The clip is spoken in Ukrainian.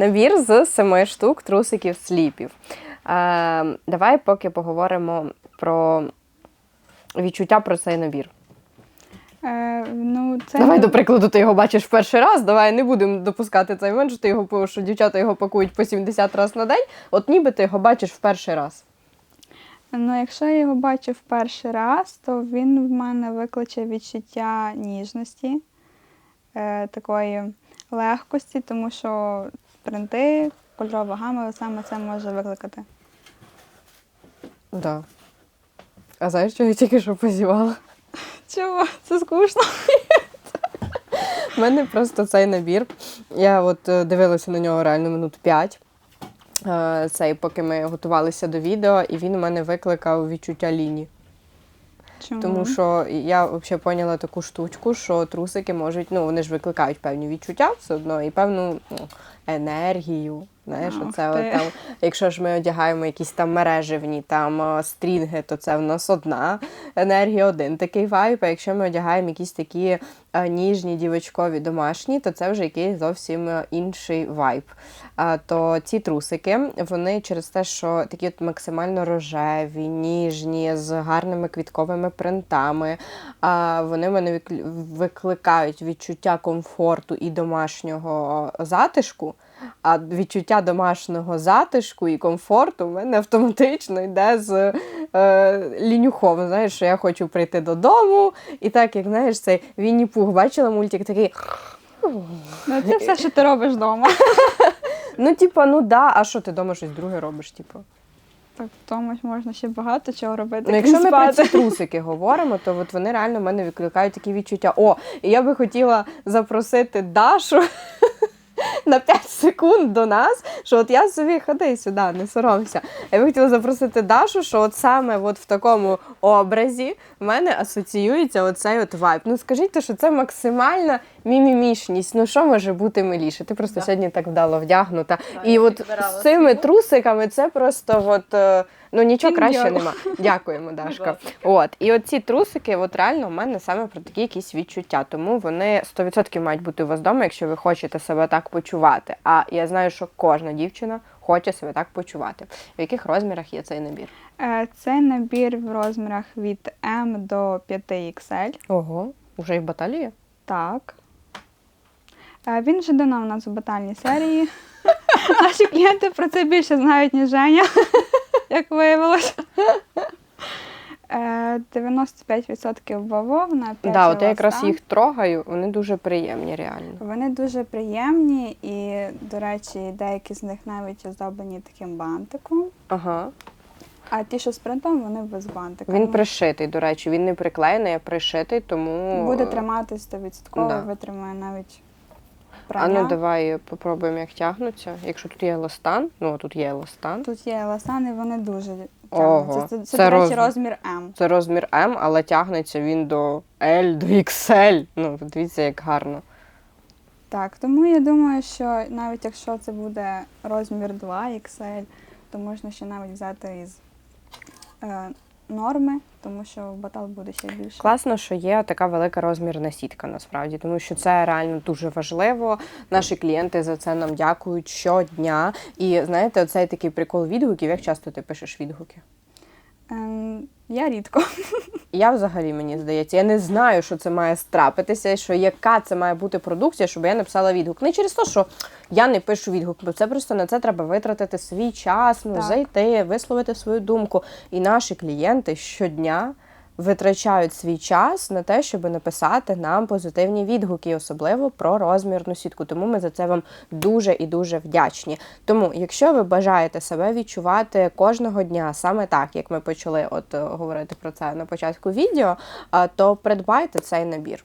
Набір з семи штук трусиків сліпів. Е, давай поки поговоримо про відчуття про цей набір. Е, ну, це Давай, до прикладу, ти його бачиш в перший раз. Давай не будемо допускати цей момент, що ти його що дівчата його пакують по 70 разів на день. От ніби ти його бачиш в перший раз. Ну, якщо я його бачу в перший раз, то він в мене викличе відчуття ніжності, е, такої легкості, тому що принти, кольорова гама саме це може викликати. Да. А знаєш, що я тільки що позівала? Чого? Це скучно. У мене просто цей набір. Я от е, дивилася на нього реально минут 5. е, Цей, поки ми готувалися до відео, і він у мене викликав відчуття лінії. Чому? Тому що я взагалі поняла таку штучку, що трусики можуть, ну вони ж викликають певні відчуття все одно і певну ну, енергію. Знаєш, оце ти. от там, якщо ж ми одягаємо якісь там мереживні там е, стрінги, то це в нас одна енергія, один такий вайб. А якщо ми одягаємо якісь такі е, ніжні, дівочкові, домашні, то це вже якийсь зовсім е, інший вайб. А, то ці трусики, вони через те, що такі от максимально рожеві, ніжні, з гарними квітковими принтами, а, вони в мене викликають відчуття комфорту і домашнього затишку. А відчуття домашнього затишку і комфорту в мене автоматично йде з е, лінюхом. Знаєш, що я хочу прийти додому, і так як знаєш, цей Вінні Пух, бачила мультик такий. Ну, це все, що ти робиш вдома. Ну, типа, ну да, а що ти вдома щось друге робиш? Типу? Так, вдома можна ще багато чого робити. Ну, якщо ми про ці трусики говоримо, то от вони реально в мене викликають такі відчуття. О, і я би хотіла запросити Дашу на 5 секунд до нас, що от я собі ходи сюди, не соромся. Я би хотіла запросити Дашу, що от саме от в такому образі в мене асоціюється оцей от вайб. Ну скажіть, що це максимальна мімімішність. Ну що може бути миліше? Ти просто Да. сьогодні так вдало вдягнута. Да, І от з цими трусиками це просто от, е, ну нічого краще нема. Дякуємо, Дашка. От, і от ці трусики, от реально в мене саме про такі якісь відчуття. Тому вони 100% мають бути у вас вдома, якщо ви хочете себе так почувати. А я знаю, що кожна дівчина хоче себе так почувати. В яких розмірах є цей набір? Е, Це набір в розмірах від М до 5XL. Ого, вже і в баталії? Так. Е, Він вже давно у нас у батальній серії. Наші клієнти про це більше знають, ніж Женя, як виявилось. Е, 95% бавовна, 5 Да, от я якраз їх трогаю, вони дуже приємні, реально. Вони дуже приємні і, до речі, деякі з них навіть оздоблені таким бантиком. Ага. А ті, що з принтом, вони без бантика. Він Ну, пришитий, до речі, він не приклеєний, а пришитий, тому. Буде е, триматись 100%, да. витримає навіть А ну давай попробуємо, як тягнуться. Якщо тут є еластан, ну тут є еластан. Тут є еластан, і вони дуже тягнуться. Це, це, це до речі, розмір. розмір М. Це розмір М, але тягнеться він до L, до XL. Ну, дивіться, як гарно. Так, тому я думаю, що навіть якщо це буде розмір 2 XL, то можна ще навіть взяти із е, норми, тому що батал буде ще більше. Класно, що є така велика розмірна сітка насправді, тому що це реально дуже важливо. Наші клієнти за це нам дякують щодня. І знаєте, оцей такий прикол відгуків. Як часто ти пишеш відгуки? Ем, я рідко. Я взагалі мені здається, я не знаю, що це має страпитися, що яка це має бути продукція, щоб я написала відгук. Не через те, що я не пишу відгук, бо це просто на це треба витратити свій час, ну Так. зайти, висловити свою думку. І наші клієнти щодня. Витрачають свій час на те, щоб написати нам позитивні відгуки, особливо про розмірну сітку. Тому ми за це вам дуже і дуже вдячні. Тому, якщо ви бажаєте себе відчувати кожного дня саме так, як ми почали от е, говорити про це на початку відео, то придбайте цей набір.